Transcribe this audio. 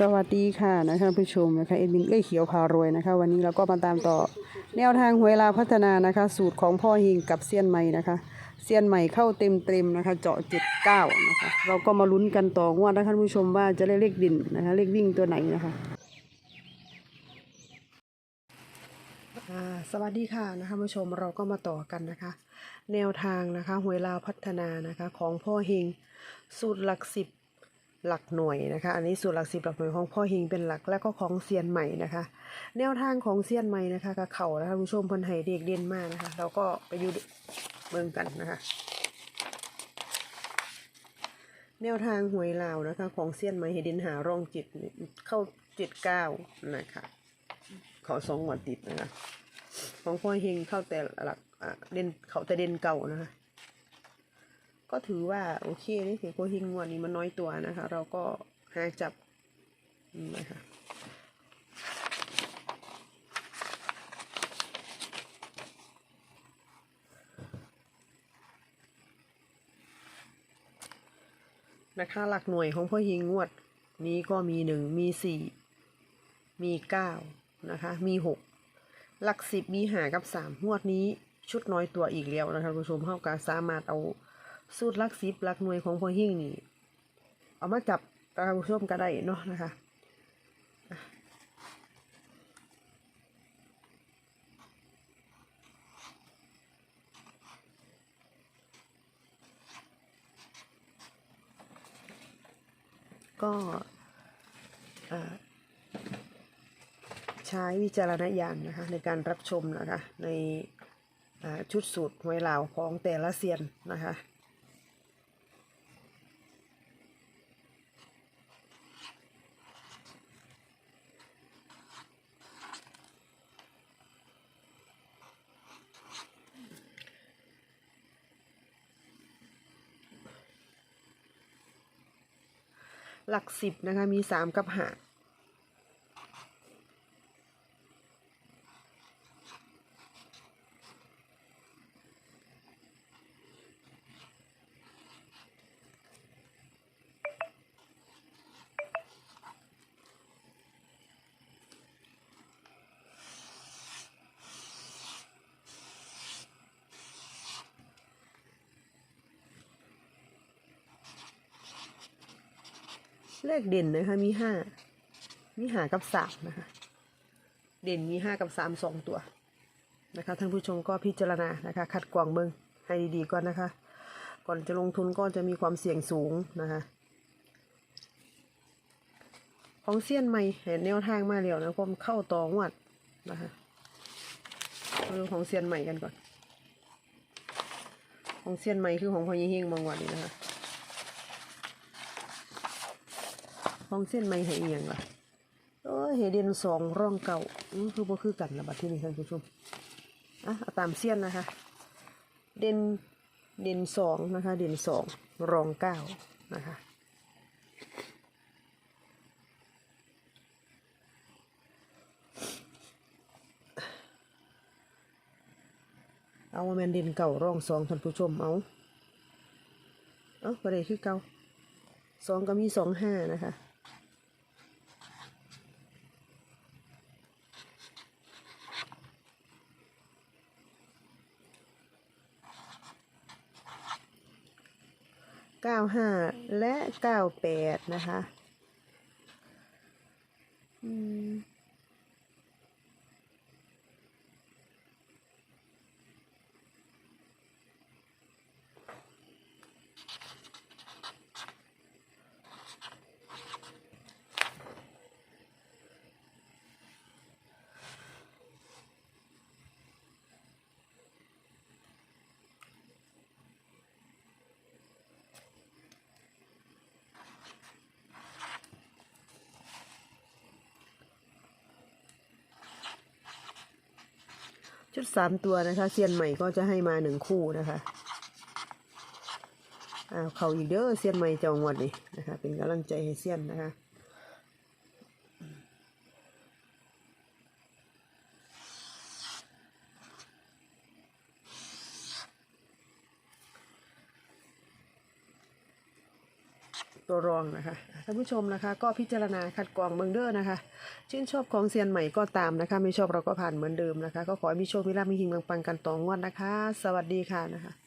สวัสดีค่ะนะคะผู้ชมนะคะเอ็ดมินเอ้ยเขียวพารวยนะคะ วันนี้เราก็มาตามต่อ แนวทางหวยลาพัฒนานะคะ สูตรของพ่อเฮงกับเซียนใหม่นะคะเซียนใหม่เข้าเต็มเต็มนะคะ เจาะเจ็ดเก้านะคะเราก็มาลุ้นกันต่องวดนะคะท่านผู้ชมว่าจะได้เลขดินนะคะเลขวิ่งตัวไหนนะคะสวัสดีค่ะนะคะผู้ชมเราก็มาต่อกันนะคะ แนวทางนะคะหวยลาวพัฒนานะคะของพ่อเฮงสูตรหลักสิบ หลักหน่วยนะคะ อันนี้สูตรหลักสิบหลักหน่วยของพ่อฮิงเป็นหลักแล้วก็ของเซียนใหม่นะคะ แนวทางของเซียนใหม่นะคะกับเข่านะคะผู้ชมพันไห้เด็กเด่นมากนะคะ เราก็ไปดูเบิ่งกันนะคะ แนวทางหวยลาวนะคะ ของเซียนใหม่เฮเดนหารองจิตเข้าเจ็ดเก้านะคะขอสองหวัดติดนะคะของพ่อเฮงเข้าแต่หลักเด่นเขาแต่เด่นเก่านะคะ ก็ถือว่าโอเคนี่ถือโคฮิงงวันนี้มันน้อยตัวนะคะ เราก็หาจับนะคะนะคะหลักหน่วยของพ่อฮิงงวด นี้ก็มีหนึ่งมีสี่มีเก้านะคะ มีหกหลักสิบมีหากับสามงวดนี้ชุดน้อยตัวอีกแล้วนะคะคุณผู้ชมเข้ากับสามารถเอา สูตรลักซิบลักหน่วยของพอหิ่งนี่ เอามาจับตาผู้ชมก็ได้เนาะนะคะก็ใช้วิจารณญาณนะคะในการรับชมนะคะในชุดสูตรหวยลาวของแต่ละเซียนนะคะ หลักสิบนะคะมีสามกับห้า เลขเด่นนะคะ มีห้ามีหากับสามนะคะ เด่นมีห้ากับสามสองตัวนะคะท่านผู้ชมก็พิจารณานะคะคัดกรองเบิ้งให้ดีๆก่อนนะคะ ก่อนจะลงทุนก็จะมีความเสี่ยงสูงนะคะ ของเซียนใหม่เห็นแนวทางมาแล้วนะผมเข้าต่องวดนะคะมาดูของเซียนใหม่กันก่อน ของเซียนใหม่คือของพอยี่เฮงบางวันนี้นะคะ ของเส้นไม่ให้เอียงล่ะเออเฮเดนสองร่องเก่าคือบ่คือกันละบัดที่นี่ท่านผู้ชมอะเอาตามเส้นนะคะ เด่นเด่นสองนะคะ เด่นสองรองเก้านะคะเอาแมนเด่นเก่าร่องสองท่านผู้ชมเอา เอาประเดี๋ยวคือเก่าสองก็มีสองห้านะคะ เก้าห้าและเก้าแปดนะคะ ชุดสามตัวนะคะเซียนใหม่ก็จะให้มาหนึ่งคู่นะคะอ้าวเขาอีกเด้อเซียนใหม่จองวดนี่นะคะ เป็นกำลังใจให้เซียนนะคะ ตัวรองนะคะท่านผู้ชมนะคะ ก็พิจารณาคัดกรองเบิงเดอร์นะคะ ชื่นชอบของเซียนใหม่ก็ตามนะคะ ไม่ชอบเราก็ผ่านเหมือนเดิมนะคะ ก็ขอให้มีโชคมีลาภมีหิงปังกันต่องวดนะคะ สวัสดีค่ะนะคะ